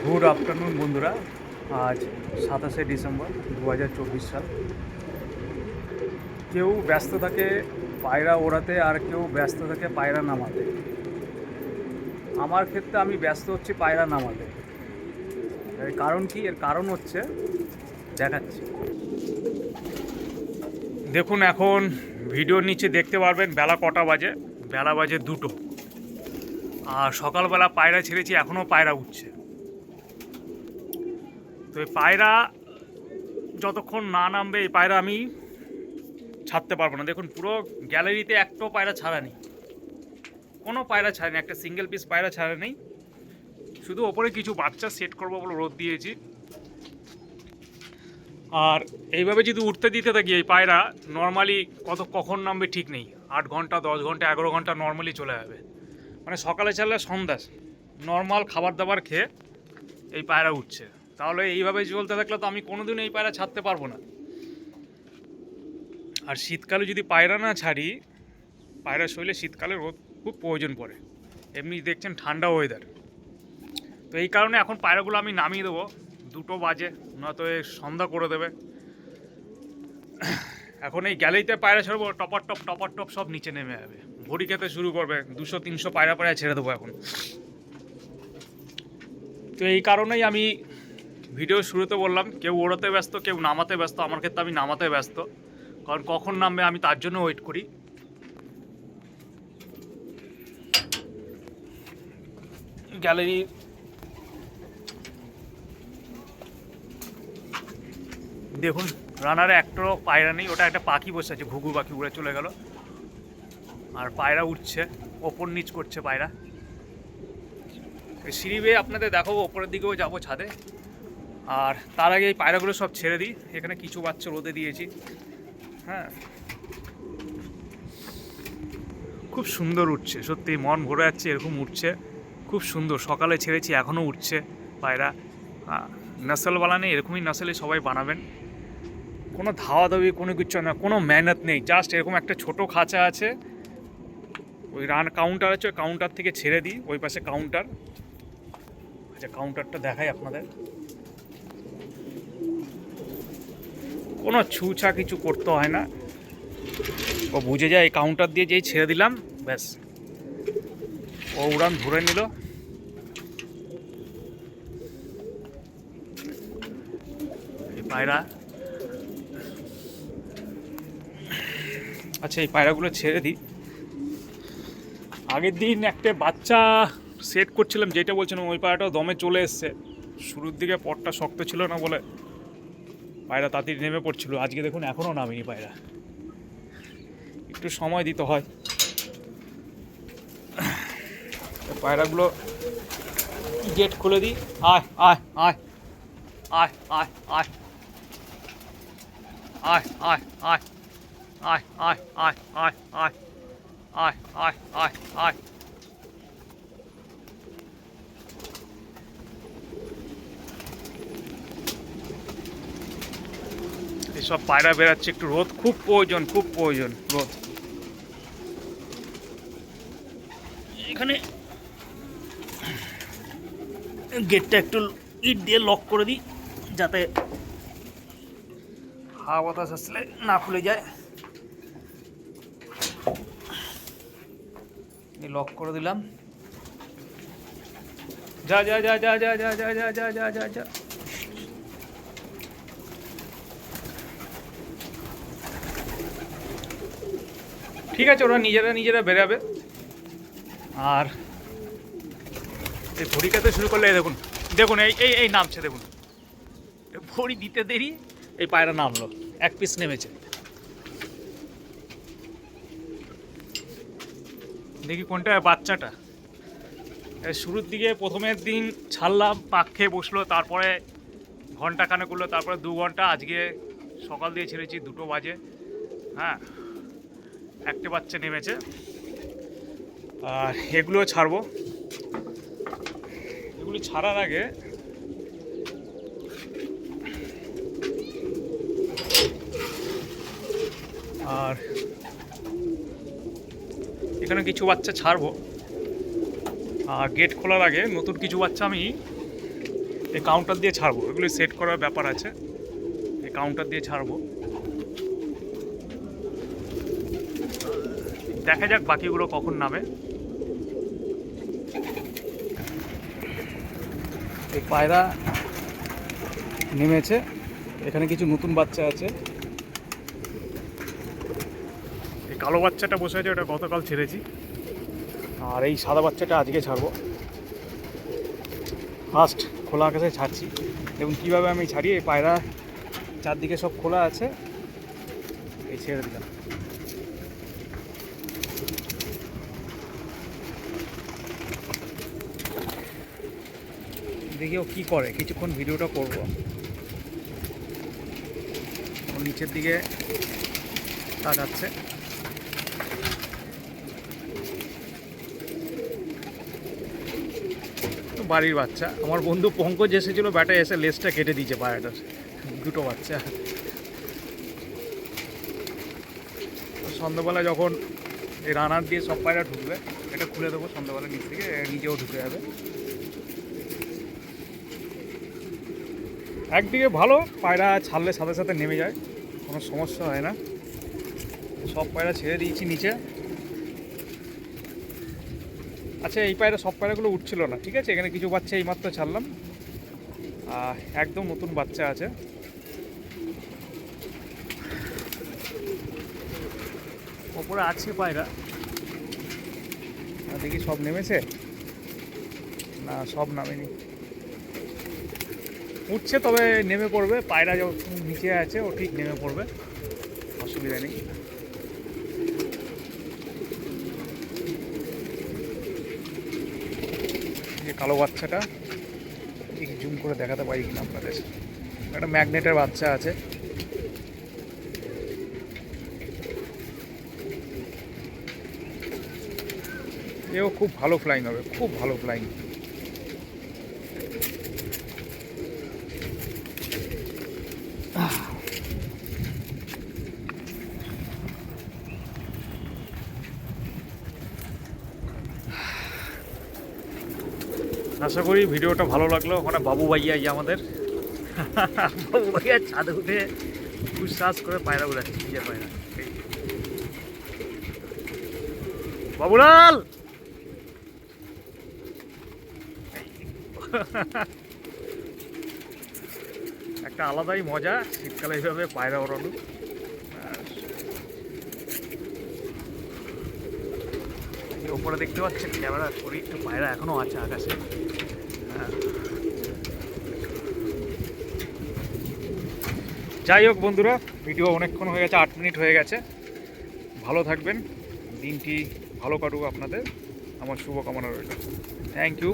Good afternoon বন্ধুরা। আজ সাতাশে ডিসেম্বর দু হাজার চব্বিশ সাল। কেউ ব্যস্ত থাকে পায়রা ওড়াতে আর কেউ ব্যস্ত থাকে পায়রা নামাতে। আমার ক্ষেত্রে আমি ব্যস্ত হচ্ছি পায়রা নামাতে। এর কারণ কি? এর কারণ হচ্ছে, দেখাচ্ছি। দেখুন এখন ভিডিওর নিচে দেখতে পারবেন বেলা কটা বাজে, বেলা বাজে দুটো। আর সকালবেলা পায়রা ছেড়েছি, এখনও পায়রা উঠছে। তো এই পায়রা যতক্ষণ না নামবে, এই পায়রা আমি ছাড়তে পারব না। দেখুন, পুরো গ্যালারিতে একটাও পায়রা ছাড়া নেই। কোনো পায়রা ছাড়েনি একটা সিঙ্গেল পিস পায়রা ছাড়া নেই। শুধু ওপরে কিছু বাচ্চা সেট করব বলে রোদ দিয়েছি। আর এইভাবে যদি উঠতে দিতে থাকি এই পায়রা নর্মালি কত কখন নামবে ঠিক নেই। আট ঘণ্টা, দশ ঘণ্টা, এগারো ঘণ্টা নর্মালি চলে যাবে। মানে সকালে চাললে সন্ধ্যা নর্মাল খাবার দাবার খেয়ে এই পায়রা উঠছে। তাহলে এইভাবে চলতে থাকলে তো আমি কোনোদিন এই পায়রা ছাড়তে পারব না। আর শীতকালে যদি পায়রা না ছাড়ি, পায়রা শরীরে শীতকালে রোদ খুব প্রয়োজন পড়ে। এমনি দেখছেন ঠান্ডা ওয়েদার তো এই কারণে এখন পায়রাগুলো আমি নামিয়ে দেবো। দুটো বাজে, নয়তো সন্ধ্যা করে দেবে। এখন এই গ্যালারিতে পায়রা ছাড়বো, টপার টপ টপার টপ সব নিচে নেমে যাবে। ভরি খেতে শুরু করবে, দুশো, তিনশো পায়রা পায়রা ছেড়ে দেবো এখন। তো এই কারণেই আমি ভিডিও শুরুতে বললাম, কেউ ওড়াতে ব্যস্ত, কেউ নামাতে ব্যস্ত, আমার ক্ষেত্রে আমি নামাতে ব্যস্ত। কারণ কখন নামবে আমি তার জন্য ওয়েট করি। গ্যালারি দেখুন রানারে একটারও পায়রা নেই, ওটা একটা পাখি বসে আছে, ঘুঘু পাখি উড়ে চলে গেল। আর পায়রা উঠছে ওপর নিচ করছে পায়রা। সিঁড়ি বেয়ে আপনাদের দেখাবো, ওপরের দিকেও যাব ছাদে। আর তার আগে এই পায়রাগুলো সব ছেড়ে দিই। এখানে কিছু বাচ্চা রোদে দিয়েছি। হ্যাঁ। খুব সুন্দর উঠছে সত্যি মন ভরে যাচ্ছে, এরকম উঠছে। খুব সুন্দর, সকালে ছেড়েছি এখনও উঠছে পায়রা। নাসেল বানানে এরকমই নাসেলে সবাই বানাবেন। কোনো ধাওয়া দাবি কোনো কিছু না, কোনো মেহনত নেই, জাস্ট এরকম একটা ছোট খাঁচা আছে। ওই রান কাউন্টার আছে, ওই কাউন্টার থেকে ছেড়ে দিই, ওই পাশে কাউন্টার। আচ্ছা কাউন্টারটা দেখাই আপনাদের। কোনো ছুঁছা কিছু করতে হয় না। ও বুঝে যায়, এই কাউন্টার দিয়ে যেই ছেড়ে দিলাম, ব্যাস। ও উড়ান ধরে নিল। পায়রা। আচ্ছা এই পায়রাগুলো ছেড়ে দিই। আগের দিন একটা বাচ্চা সেট করছিলাম, যেটা বলছিলাম, ওই পায়রাটাও দমে চলে এসছে। শুরুর দিকে পটটা শক্ত ছিল না বলে। পায়রা তাড়াতাড়ি নেমে পড়ছিল আজকে দেখুন এখনও নামেনি পায়রা একটু সময় দিতে হয় পায়রাগুলো গেট খুলে দিই আয় আয় আয় আয় আয় আয় আয় আয় আয় আয় আয় আয় আয় আয় আয় আয় আয় এসব পায়রা বেরাচ্ছে একটু রোদ খুব প্রয়োজন খুব প্রয়োজন রোদ এখানে গেটটা একটু ইট দিয়ে লক করে দিই যাতে হাওয়া বাতাস আসলে না খুলে যায় লক করে দিলাম যা যা যা যা যা যা যা যা যা যা যা ঠিক আছে, ওরা নিজেরা নিজেরা বেরাবে। আর এই ভড়ি কাতে শুরু করলে, এই দেখুন দেখুন, এই এই এই নামছে, দেখুন। ভড়ি দিতে দেরি, এই পায়রা নামলো, এক পিস নেমেছে। দেখি কোনটা বাচ্চাটা। শুরুর দিকে প্রথমের দিন ছাড়লাম, পাক খেয়ে বসল, তারপরে ঘণ্টা খানে করল তারপরে দু ঘণ্টা, আজকে সকাল দিয়ে ছেড়েছি, দুটো বাজে হ্যাঁ। একটা বাচ্চা নেমেছে। আর এগুলো ছাড়বো। এগুলি ছাড়ার আগে আর এখানে কিছু বাচ্চা ছাড়বো। আর গেট খোলার আগে নতুন কিছু বাচ্চা আমি এই কাউন্টার দিয়ে ছাড়বো। এগুলো সেট করার ব্যাপার আছে। এই কাউন্টার দিয়ে ছাড়বো। দেখা যাক বাকিগুলো কখন নামে। এই পায়রা নেমেছে। এখানে কিছু নতুন বাচ্চা আছে। এই কালো বাচ্চাটা বসে আছে ওটা গতকাল ছেড়েছি। আর এই সাদা বাচ্চাটা আজকে ছাড়বো। ফার্স্ট খোলা আকাশে ছাড়ছি। এবং কীভাবে আমি ছাড়ি এই পায়রা চারদিকে সব খোলা আছে। এই ছেড়ে দিলাম। দেখি ও কী করে, কিছুক্ষণ ভিডিওটা করব। নিচের দিকে তাকাচ্ছে। বাড়ির বাচ্চা। আমার বন্ধু পঙ্কজ এসেছিল, ব্যাটা এসে লেজটা কেটে দিয়েছে পায়রাটার দুটো বাচ্চা। সন্ধ্যাবেলা যখন এই রানার দিয়ে সব পায়রা ঢুকবে, এটা খুলে দেবো সন্ধ্যাবেলা নিচ থেকে নিজেও ঢুকে যাবে। একদিকে ভালো, পায়রা ছাড়লে সাথে সাথে নেমে যায়, কোনো সমস্যা হয় না। সব পায়রা ছেড়ে দিয়েছি নিচে। আচ্ছা এই পায়রা, সব পায়রাগুলো উঠছিল না, ঠিক আছে? এখানে কিছু বাচ্চা এইমাত্র ছাড়লাম। একদম নতুন বাচ্চা আছে। ওপরে আছে পায়রা। দেখি সব নেমেছে? না, সব নামেনি। উঠছে, তবে নেমে পড়বে। পায়রা যখন নিচে আছে, ও ঠিক নেমে পড়বে। অসুবিধা নেই। যে কালো বাচ্চাটা জুম করে দেখাতে পারি কিনা আপনাদের। একটা ম্যাগনেটের বাচ্চা আছে। এও খুব ভালো ফ্লাইং হবে, খুব ভালো ফ্লাইং আশা করি ভিডিওটা ভালো লাগল ওখানে বাবু ভাইয়া ইয়ে আমাদের বাবু ভাইয়া ছাদে উঠে উচ্ছ্বাস করে পায়রা উড়াচ্ছে নিজের পায়রা। বাবুলাল। একটা আলাদাই মজা। শীতকালে এইভাবে পায়রা ওড়ানো। ওপরে দেখতে পাচ্ছেন ক্যামেরা করি একটু পায়রা এখনও আছে আকাশে। হ্যাঁ। যাই হোক বন্ধুরা, ভিডিও অনেকক্ষণ হয়ে গেছে, আট মিনিট হয়ে গেছে। ভালো থাকবেন। দিনটি ভালো কাটুক আপনাদের। আমার শুভকামনা রইল। Thank you